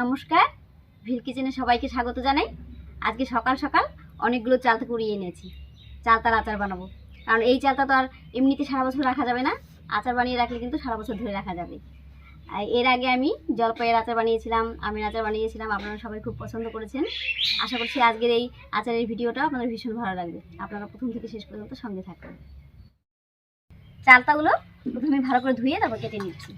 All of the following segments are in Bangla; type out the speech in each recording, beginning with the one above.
নমস্কার। ভিল কিচেনে সবাইকে স্বাগত জানাই। আজকে সকাল সকাল অনেকগুলো চালতা কুড়িয়ে এনেছি। চালতার আচার বানাবো। কারণ এই চালতা তো আর এমনিতে সারা বছর রাখা যাবে না। আচার বানিয়ে রাখলে কিন্তু সারা বছর ধরে রাখা যাবে। এর আগে আমি জলপাইয়ের আচার বানিয়েছিলাম, আমের আচার বানিয়েছিলাম। আপনারা সবাই খুব পছন্দ করেছেন। আশা করছি আজকের এই আচারের ভিডিওটা আপনাদের ভীষণ ভালো লাগবে। আপনারা প্রথম থেকে শেষ পর্যন্ত সঙ্গে থাকবেন চালতাগুলো প্রথমে ভালো করে ধুয়ে তারপর কেটে নিচ্ছি।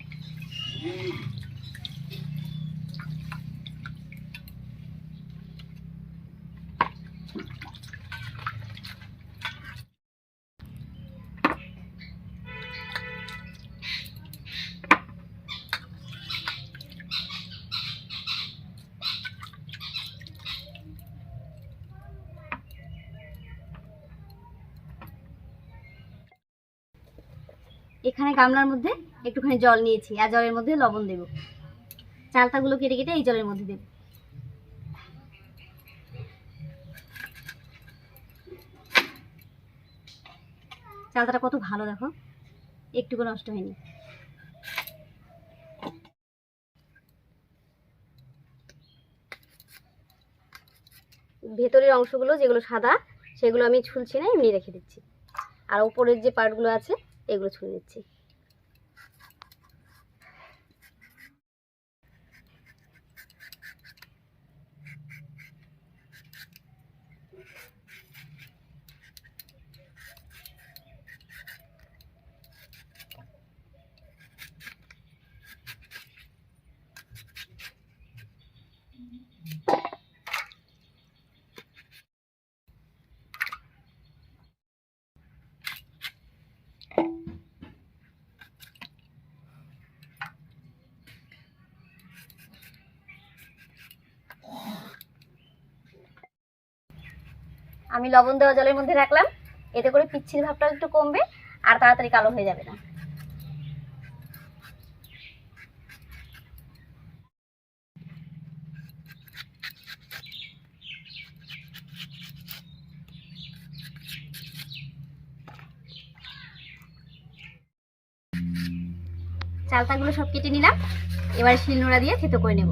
এখানে গামলার মধ্যে একটুখানি জল নিয়েছি, আর জলের মধ্যে লবণ দেব। চালতাগুলো কেটে কেটে এই জলের মধ্যে দেব। চালতাটা কত ভালো দেখো একটু একটুকু নষ্ট হয়নি। ভেতরের অংশগুলো যেগুলো সাদা, সেগুলো আমি ছুলছি না, এমনি রেখে দিচ্ছি। আর ওপরের যে পার্টগুলো আছে এগুলো ছুঁয়ে দিচ্ছি আমি লবণ দেওয়া জলের মধ্যে রাখলাম। এতে করে পিচ্ছির ভাবটা একটু কমবে, আর তাড়াতাড়ি কালো হয়ে যাবে না। চালতাগুলো সব কেটে নিলাম। এবার শিলনোড়া দিয়ে থেতো করে নেব।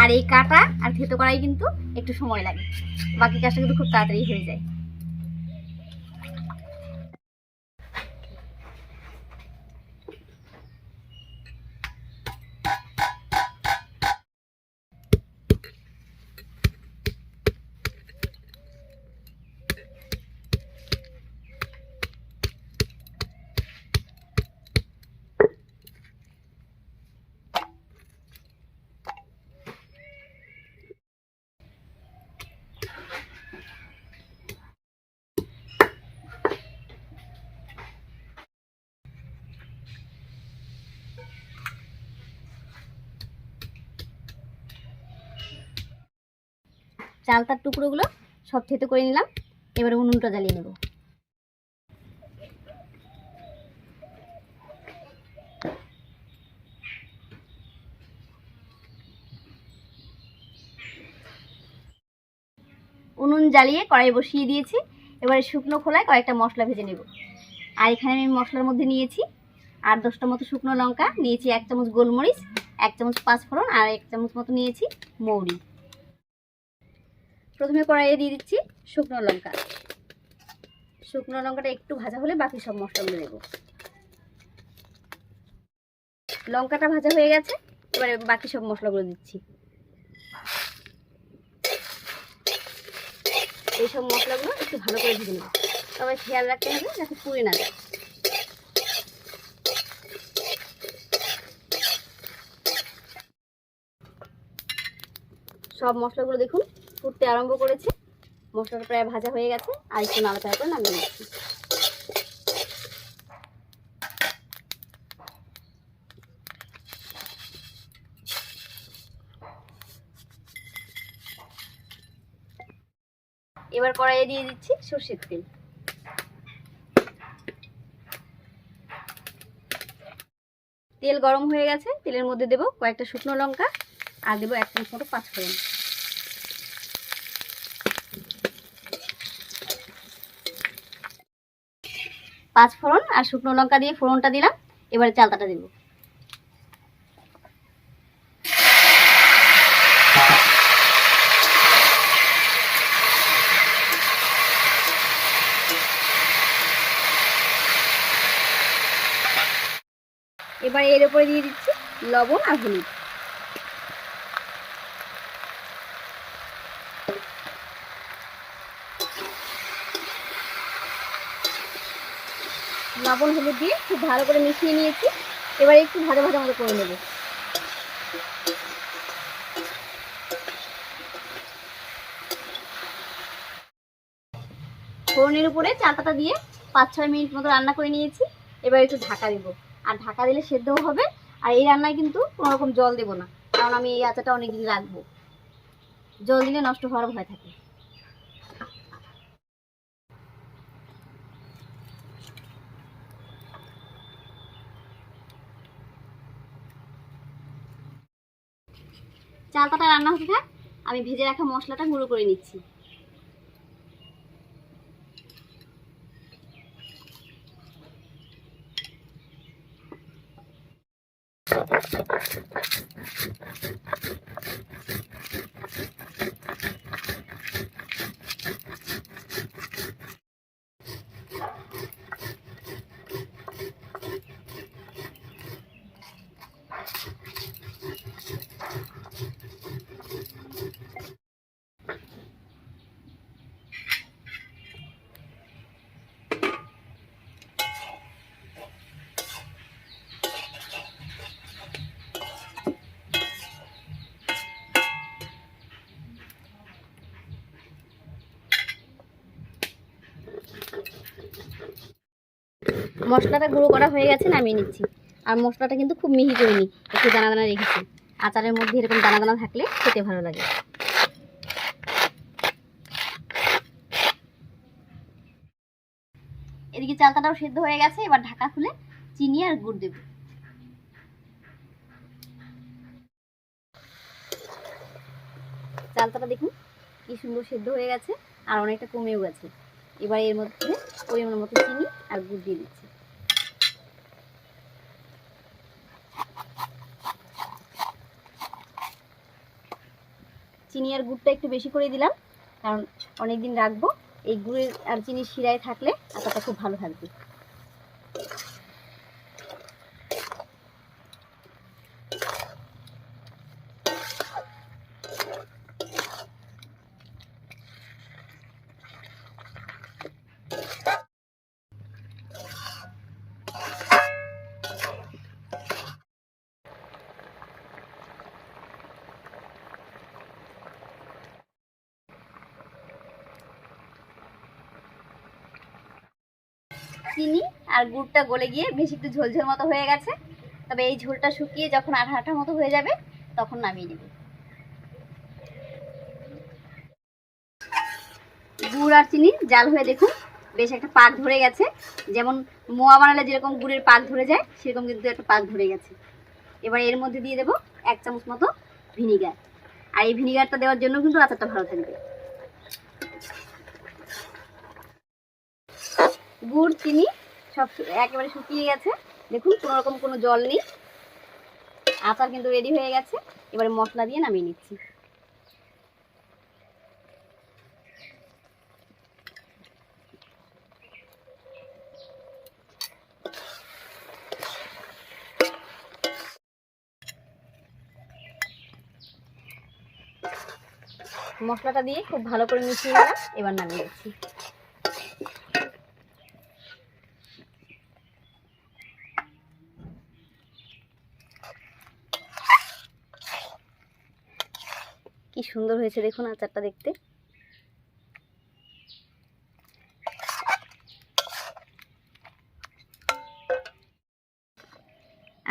আর এই কাটা আর থেতো করাই কিন্তু একটু সময় লাগে। বাকি কাজটা কিন্তু খুব তাড়াতাড়ি হয়ে যায়। চালতার টুকরোগুলো সব থেতো করে নিলাম। এবারে উনুনটা জ্বালিয়ে নেব। উনুন জ্বালিয়ে কড়াই বসিয়ে দিয়েছি। এবারে শুকনো খোলায় কয়েকটা মশলা ভেজে নেব। আর এখানে আমি মশলার মধ্যে নিয়েছি আর দশটা মতো শুকনো লঙ্কা, নিয়েছি এক চামচ গোলমরিচ, এক চামচ পাঁচফোড়ন, আর এক চামচ মতো নিয়েছি মৌরি। প্রথমে কড়াইয়ে দিয়ে দিচ্ছি শুকনো লঙ্কা। শুকনো লঙ্কাটা একটু ভাজা হলে বাকি সব মশলাগুলো দেবো। লঙ্কাটা ভাজা হয়ে গেছে, এবারে বাকি সব মশলাগুলো দিচ্ছি। এই সব মশলাগুলো একটু ভালো করে ভেজে নেব। তবে খেয়াল রাখতে হবে যাতে পুড়ে না যায়। সব মশলাগুলো দেখুন ফুটতে আরম্ভ করেছে। মশলাটা প্রায় ভাজা হয়ে গেছে। আর একটু নাড়াচাড়া করে নামিয়ে নিচ্ছি। এবার কড়াইয়ে দিয়ে দিচ্ছি সর্ষের তেল। তেল গরম হয়ে গেছে। তেলের মধ্যে দেবো কয়েকটা শুকনো লঙ্কা আর দেবো এক চামচ মতো পাঁচফোড়ন। পাঁচ ফোড়ন আর শুকনো লঙ্কা দিয়ে ফোড়নটা দিলাম। এবারে চালতাটা দিব। এবার এর উপরে দিয়ে দিচ্ছি লবণ আর হলুদ। লবণ হলুদ দিয়ে খুব ভালো করে মিশিয়ে নিয়েছি। এবার একটু ভাজা ভাজা মতো করে নেব। ফোড়নের উপরে চালতাটা দিয়ে পাঁচ ছয় মিনিট মতো রান্না করে নিয়েছি। এবার একটু ঢাকা দেবো। আর ঢাকা দিলে সেদ্ধও হবে। আর এই রান্নায় কিন্তু কোনো রকম জল দেবো না। কারণ আমি এই আচারটা অনেকদিন রাখব। জল দিলে নষ্ট হওয়ার ভয় থাকে। চালতাটা রান্না হতে থাক আমি ভেজে রাখা মশলাটা গুঁড়ো করে নিচ্ছি। মশলাটা গুঁড়ো করা হয়ে গেছে, নামিয়ে নিচ্ছি। আর মশলাটা কিন্তু খুব মিহি করে নি একটু দানা দানা রেখেছি। আচারের মধ্যে এরকম দানা দানা থাকলে খেতে ভালো লাগে। এদিকে চালতাটাও সেদ্ধ হয়ে গেছে, এবার ঢাকা খুলে চিনি আর গুড় দেব। চালতাটা দেখুন, কি সুন্দর সেদ্ধ হয়ে গেছে, আর অনেকটা কমেও গেছে। এবার এর মধ্যে পরিমাণ মতো চিনি আর গুড় দিয়ে দিচ্ছি। চিনি আর গুড়টা একটু বেশি করে দিলাম, কারণ অনেক দিন রাখব। এই গুড়ের আর চিনি শিরায় থাকলে আচারটা খুব ভালো থাকবে। চিনি আর গুড়টা গলে গিয়ে বেশি একটু ঝোলঝোল মতো হয়ে গেছে। তবে এই ঝোলটা শুকিয়ে যখন আঠা আঠা মতো হয়ে যাবে, তখন নামিয়ে নেব। গুড় আর চিনি জাল হয়ে দেখুন, বেশ একটা পাক ধরে গেছে। যেমন মোয়া বানালে যেরকম গুড়ের পাক ধরে যায়, সেরকম কিন্তু একটা পাক ধরে গেছে। এবার এর মধ্যে দিয়ে দেবো এক চামচ মতো ভিনিগার। আর এই ভিনিগারটা দেওয়ার জন্য কিন্তু আচারটা ভালো থাকবে। গুড়, চিনি, সব একেবারে শুকিয়ে গেছে। দেখুন, কোনো রকম কোনো জল নেই। আচার কিন্তু রেডি হয়ে গেছে। এবারে মশলা দিয়ে নামিয়ে নিচ্ছি। মশলাটা দিয়ে খুব ভালো করে মিশিয়ে নিলাম। এবার নামিয়ে দিচ্ছি কি সুন্দর হয়েছে দেখুন আচারটা দেখতে।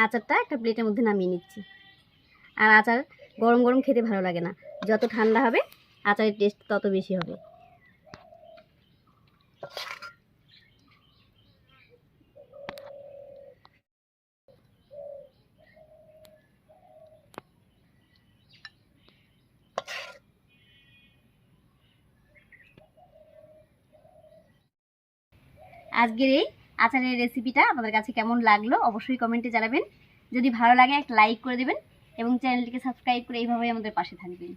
আচারটা একটা প্লেটের মধ্যে নামিয়ে নিচ্ছি। আর আচার গরম গরম খেতে ভালো লাগে না। যত ঠান্ডা হবে, আচারের টেস্ট তত বেশি হবে। আজকের এই আচারের রেসিপিটা আপনাদের কাছে কেমন লাগল অবশ্যই কমেন্টে জানাবেন। যদি ভালো লাগে একটা লাইক করে দেবেন এবং চ্যানেলটিকে সাবস্ক্রাইব করে এইভাবেই আমাদের পাশে থাকবেন।